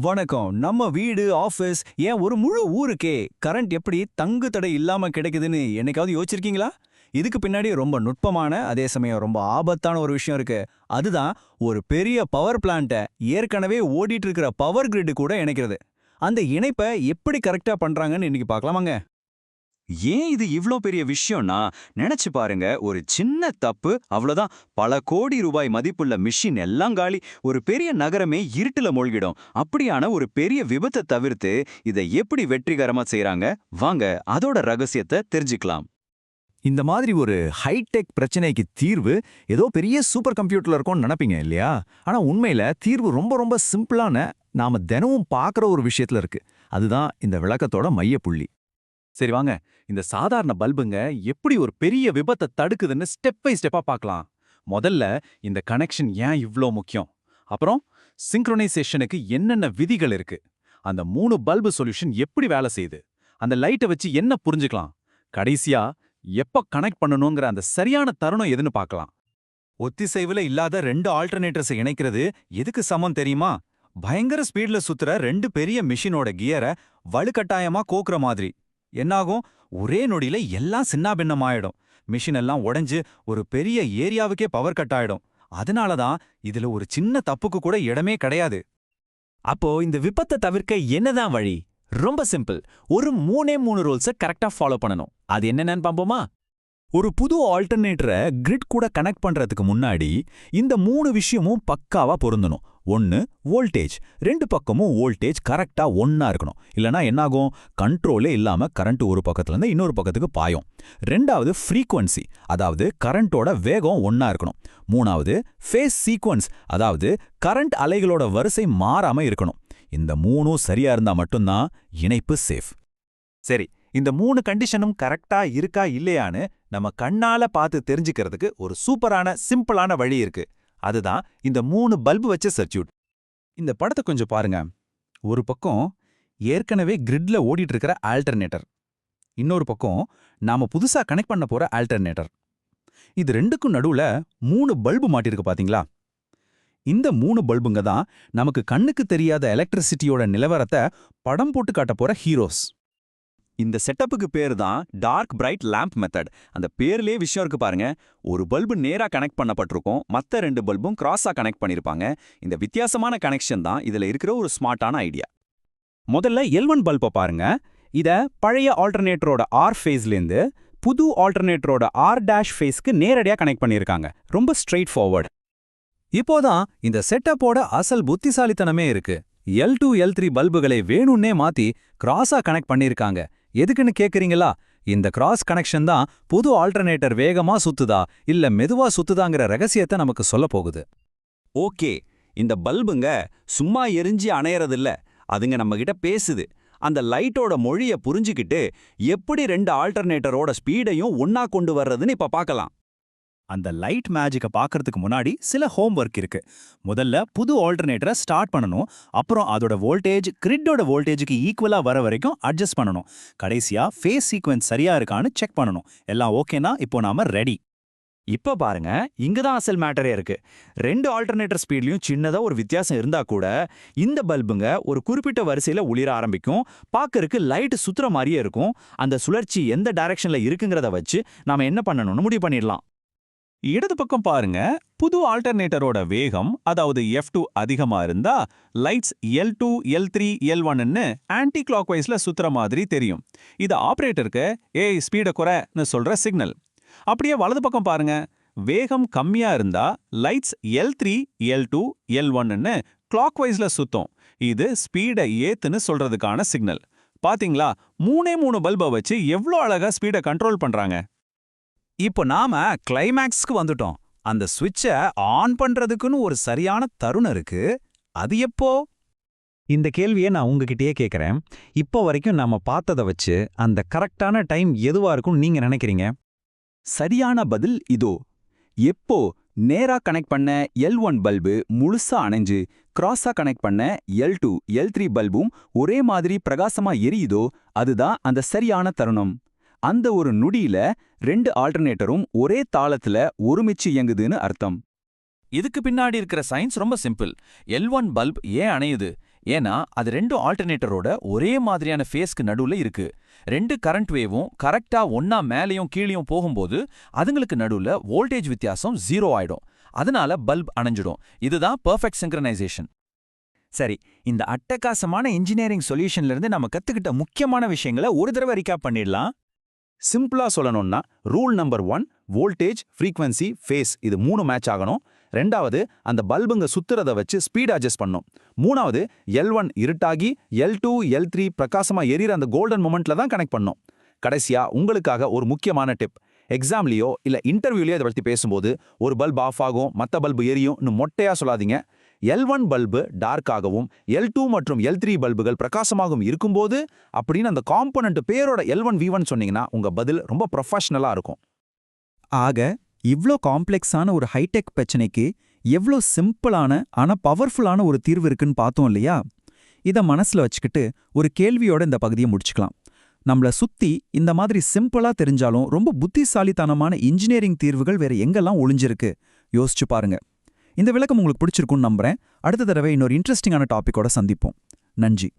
வணக்கம். நம்ம வீடு ஆஃபீஸ் ஏன் ஒரு முழு ஊருக்கே கரண்ட் எப்படி தங்கு தடை இல்லாம கிடைக்குதுன்னு என்னைக்காவது யோசிச்சிருக்கீங்களா? இதுக்கு பின்னாடி ரொம்ப நுட்பமான அதே சமயம் ரொம்ப ஆபத்தான ஒரு விஷயம் இருக்கு. அதுதான் ஒரு பெரிய பவர் பிளான்ட்டை ஏற்கனவே ஓடிட்டு இருக்கிற பவர் கிரிட் கூட இணைக்கிறது. அந்த இணைப்பை எப்படி கரெக்டா பண்றாங்கன்னு இன்னைக்கு பார்க்கலாமாங்க. ஏன் இது இவ்ளோ பெரிய விஷயம்னா நினைச்சு பாருங்க ஒரு சின்ன தப்பு அவ்வளோதான் பல கோடி ரூபாய் மதிப்புள்ள மிஷின் எல்லாம் காலி ஒரு பெரிய நகரமே இருட்டுல மூழ்கிடும். அப்படியான ஒரு பெரிய விபத்தை தவிர்த்து இதை எப்படி வெற்றிகரமா செய்றாங்க? வாங்க அதோட ரகசியத்தை தெரிஞ்சுக்கலாம். இந்த மாதிரி ஒரு ஹைடெக் பிரச்சனைக்கு தீர்வு ஏதோ பெரிய சூப்பர் கம்ப்யூட்டர்ல இருக்கும்னு நினைப்பீங்க இல்லையா? ஆனா உண்மையில தீர்வு ரொம்ப ரொம்ப சிம்பிளான நாம தினமும் பார்க்குற ஒரு விஷயத்துல இருக்கு. அதுதான் இந்த விளக்கத்தோட மையப்புள்ளி. சரி வாங்க. இந்த சாதாரண பல்புங்க எப்படி ஒரு பெரிய விபத்தை தடுக்குதுன்னு ஸ்டெப் பை ஸ்டெப்பா பார்க்கலாம். முதல்ல இந்த கனெக்ஷன் ஏன் இவ்ளோ முக்கியம்? அப்புறம் சிங்க்ரோனைசேஷனுக்கு என்னென்ன விதிகள் இருக்கு? அந்த மூணு பல்பு சொல்யூஷன் எப்படி வேலை செய்யுது? அந்த லைட்டை வச்சு என்ன புரிஞ்சுக்கலாம்? கடைசியா எப்ப கனெக்ட் பண்ணணுங்கிற அந்த சரியான தருணம் எதுன்னு பார்க்கலாம். ஒத்திசைவுல இல்லாத ரெண்டு ஆல்டர்னேட்டர்ஸை இணைக்கிறது எதுக்கு சமம் தெரியுமா? பயங்கர ஸ்பீட்ல சுத்துற ரெண்டு பெரிய மிஷினோட கியரை வலுக்கட்டாயமா கோக்குற மாதிரி. என்னாகும்? ஒரே நொடியில எல்லாம் சின்னாபின்னமாயிடும். மிஷின் எல்லாம் உடைஞ்சு ஒரு பெரிய ஏரியாவுக்கே பவர் கட் ஆயிடும். அதனால தான் இதுல ஒரு சின்ன தப்புக்கு கூட இடமே கிடையாது. அப்போ இந்த விபத்தை தவிர்க்க என்னதான் வழி? ரொம்ப சிம்பிள் ஒரு மூணே மூணு ரூல்ஸை கரெக்டா ஃபாலோ பண்ணணும். அது என்னென்னு பார்ப்போமா ஒரு புது ஆல்டர்னேட்டரை கிரிட் கூட கனெக்ட் பண்றதுக்கு முன்னாடி இந்த மூணு விஷயமும் பக்காவா பொருந்தணும். ஒன்னு வோல்டேஜ் ரெண்டு பக்கமும் வோல்டேஜ் கரெக்டா ஒன்னா இருக்கணும். இல்லனா என்னாகும்? கண்ட்ரோலே இல்லாம கரண்ட் ஒரு பக்கத்துல இருந்து இன்னொரு பக்கத்துக்கு பாயும். ரெண்டாவது ஃப்ரீக்குவன்சி அதாவது கரண்டோட வேகம் ஒன்னா இருக்கணும். மூணாவது ஃபேஸ் சீக்வன்ஸ் அதாவது கரண்ட் அலைகளோட வரிசை மாறாம இருக்கணும். இந்த மூணும் சரியா இருந்தா மட்டும்தான் இணைப்பு சேஃப் சரி இந்த மூணு கண்டிஷனும் கரெக்டா இருக்கா இல்லையான்னு நம்ம கண்ணால பார்த்து தெரிஞ்சுக்கிறதுக்கு ஒரு சூப்பரான சிம்பிளான வழி இருக்கு. அதுதான் இந்த மூணு பல்பு வச்ச சர்க்கியூட் இந்த படத்தை கொஞ்சம் பாருங்க. ஒரு பக்கம் ஏற்கனவே கிரிட்ல ஓடிட்டு இருக்கிற ஆல்டர்னேட்டர் இன்னொரு பக்கம் நாம புதுசா கனெக்ட் பண்ண போற ஆல்டர்னேட்டர் இது ரெண்டுக்கும் நடுவுல மூணு பல்பு மாட்டிருக்கு பாத்தீங்களா? இந்த மூணு பல்புங்க தான் நமக்கு கண்ணுக்கு தெரியாத எலக்ட்ரிசிட்டியோட நிலவரத்தை படம் போட்டு காட்ட போற ஹீரோஸ் இந்த செட்டப்புக்கு பேர் தான் டார்க் பிரைட் லேம்ப் மெத்தட். அந்த பேர்லேயே விஷயம் இருக்கு பாருங்க. ஒரு பல்பு நேரா கனெக்ட் பண்ணப்பட்டிருக்கும். மத்த ரெண்டு பல்பும் கிராஸா கனெக்ட் பண்ணிருப்பாங்க. இந்த வித்தியாசமான கனெக்ஷன் தான் இதுல இருக்கிற ஒரு ஸ்மார்ட்டான ஐடியா முதல்ல எல் ஒன் பல்பை பாருங்க. இத பழைய ஆல்டர்னேட்டரோட ஆர் ஃபேஸ்லேருந்து புது ஆல்டர்னேட்டரோட ஆர் டேஷ் ஃபேஸ்க்கு நேரடியா கனெக்ட் பண்ணியிருக்காங்க ரொம்ப ஸ்ட்ரெயிட் ஃபார்வர்டு இப்போதான் இந்த செட்டப்போட அசல் புத்திசாலித்தனமே இருக்கு. எல் டூ எல் த்ரீ பல்புகளை வேணும்னே மாத்தி கிராஸா கனெக்ட் பண்ணிருக்காங்க. எதுக்குன்னு கேக்குறீங்களா? இந்த கிராஸ் கனெக்ஷன் தான் புது ஆல்டர்னேட்டர் வேகமா சுத்துதா? இல்ல மெதுவா சுத்துதாங்கிற ரகசியத்தை நமக்கு சொல்ல போகுது. ஓகே. இந்த பல்புங்க சும்மா எரிஞ்சு அணையறதில்ல. அதுங்க நம்ம கிட்ட பேசுது. அந்த லைட்டோட மொழிய புரிஞ்சுக்கிட்டு எப்படி ரெண்டு ஆல்டர்னேட்டரோட ஸ்பீடையும் ஒன்னா கொண்டு வர்றதுன்னு இப்ப பார்க்கலாம் அந்த லைட் மேஜிக்கை பார்க்கறதுக்கு முன்னாடி சில ஹோம் ஒர்க் இருக்கு. முதல்ல புது ஆல்டர்னேட்டரை ஸ்டார்ட் பண்ணணும். அப்புறம் அதோட வோல்டேஜ் கிரிட்டோட வோல்டேஜுக்கு ஈக்குவலா வர வரைக்கும் அட்ஜஸ்ட் பண்ணணும். கடைசியா ஃபேஸ் சீக்வன்ஸ் சரியா இருக்கான்னு செக் பண்ணணும். எல்லாம் ஓகேனா இப்போ நாம ரெடி இப்ப பாருங்க இங்க தான் அசல் மேட்டரே இருக்கு. ரெண்டு ஆல்டர்னேட்டர் ஸ்பீட்லயும் சின்னதா ஒரு வித்தியாசம் இருந்தா கூட இந்த பல்புங்க ஒரு குறிப்பிட்ட வரிசையில ஒளிர ஆரம்பிக்கும். பார்க்கறக்கு லைட் சுத்துற மாதிரியே இருக்கும். அந்த சுழற்சி எந்த டைரக்ஷன்ல இருக்குங்கிறத வச்சு நாம என்ன பண்ணணும்னு முடிவு பண்ணிடலாம். இடது பக்கம் பாருங்க. புது ஆல்டர்னேட்டரோட வேகம் அதாவது எஃப் டூ அதிகமா இருந்தா lights L two L three L ஒன்னு ஆன்டி கிளாக் வைஸ்ல சுத்துற மாதிரி தெரியும். இது ஆப்ரேட்டருக்கு ஏய் ஸ்பீட குறைன்னு சொல்ற சிக்னல் அப்படியே வலது பக்கம் பாருங்க. வேகம் கம்மியா இருந்தா lights L three L two L ஒன்னு கிளாக் வைஸ்ல சுத்தும். இது ஸ்பீடை ஏத்துன்னு சொல்றதுக்கான சிக்னல் பாத்தீங்களா? மூணே மூணு பல்பை வச்சு எவ்வளோ அழகா ஸ்பீடை கண்ட்ரோல் பண்றாங்க. இப்போ நாம கிளைமேக்ஸ்க்கு வந்துட்டோம். அந்த சுவிட்சை ஆன் பண்றதுக்குன்னு ஒரு சரியான தருணம் இருக்கு. அது எப்போ? இந்த கேள்வியை நான் உங்ககிட்டயே கேட்குறேன் இப்போ வரைக்கும் நாம பார்த்ததை வச்சு அந்த கரெக்டான டைம் எதுவா இருக்கும்னு நீங்க நினைக்கிறீங்க? சரியான பதில் இதோ. எப்போ நேரா கனெக்ட் பண்ண எல் ஒன் பல்பு முழுசா அணைஞ்சு கிராஸா கனெக்ட் பண்ண எல் டூ எல் த்ரீ பல்பும் ஒரே மாதிரி பிரகாசமா எரியுதோ அதுதான் அந்த சரியான தருணம். அந்த ஒரு நுடியில ரெண்டு ஆல்டர்னேட்டரும் ஒரே தாளத்துல ஒருமிச்சு இயங்குதுன்னு அர்த்தம். இதுக்கு பின்னாடி இருக்கிற சயின்ஸ் ரொம்ப சிம்பிள். எல் ஒன் பல்ப் ஏன் அணையுது? ஏன்னா அது ரெண்டு ஆல்டர்னேட்டரோட ஒரே மாதிரியான ஃபேஸ்க்கு நடுவுல இருக்கு. ரெண்டு கரண்ட் வேவும் கரெக்டா ஒன்னா மேலேயும் கீழேயும் போகும்போது அதுங்களுக்கு நடுவுல வோல்டேஜ் வித்தியாசம் ஜீரோ ஆயிடும். அதனால பல்ப் அணைஞ்சிடும். இதுதான் பெர்ஃபெக்ட் சிங்க்ரனைசேஷன். சரி இந்த அட்டகாசமான இன்ஜினியரிங் சொல்யூஷன்ல இருந்து நம்ம கத்துக்கிட்ட முக்கியமான விஷயங்களை ஒரு தடவை ரிகாப் பண்ணிடலாம். சிம்பிளா சொல்லணும்னா rule number one voltage frequency phase இது மூணு மேட்ச் ஆகணும். ரெண்டாவது அந்த பல்புங்க சுத்துறத வச்சு ஸ்பீட் அட்ஜஸ்ட் பண்ணும். மூணாவது எல் ஒன் இருட்டாகி எல் டூ எல் த்ரீ பிரகாசமா எரியற அந்த கோல்டன் மொமெண்ட்ல தான் கனெக்ட் பண்ணும். கடைசியா உங்களுக்காக ஒரு முக்கியமான டிப் எக்ஸாம்லயோ இல்ல இன்டர்வியூலயோ அதை பத்தி பேசும்போது ஒரு பல்ப் ஆஃப் ஆகும் மத்த பல்பு எரியும்னு மொட்டையா சொல்லாதீங்க. எல் ஒன் பல்பு டார்க்காகவும் எல் டூ மற்றும் எல் த்ரீ பல்புகள் பிரகாசமாகவும் இருக்கும்போது அப்படின்னு அந்த காம்போனன்ட் பேரோட எல் ஒன் வி ஒன் சொன்னீங்கன்னா உங்க பதில் ரொம்ப ப்ரொஃபஷ்னலாக இருக்கும். ஆக இவ்ளோ காம்ப்ளெக்ஸான ஒரு ஹைடெக் பிரச்சனைக்கு எவ்ளோ சிம்பிளான ஆனா பவர்ஃபுல்லான ஒரு தீர்வு இருக்குன்னு பார்த்தோம் இல்லையா? இத மனசுல வச்சுக்கிட்டு ஒரு கேள்வியோட இந்த பகுதியை முடிச்சுக்கலாம். நம்மள சுத்தி இந்த மாதிரி சிம்பிளா தெரிஞ்சாலும் ரொம்ப புத்திசாலித்தனமான இன்ஜினியரிங் தீர்வுகள் வேற எங்கெல்லாம் ஒளிஞ்சிருக்கு? யோசிச்சு பாருங்க. இந்த விளக்கம் உங்களுக்கு பிடிச்சிருக்கும்னு நம்புறேன். அடுத்த தடவை இன்னொரு இன்ட்ரெஸ்டிங்கான டாபிக்கோட சந்திப்போம். நன்றி.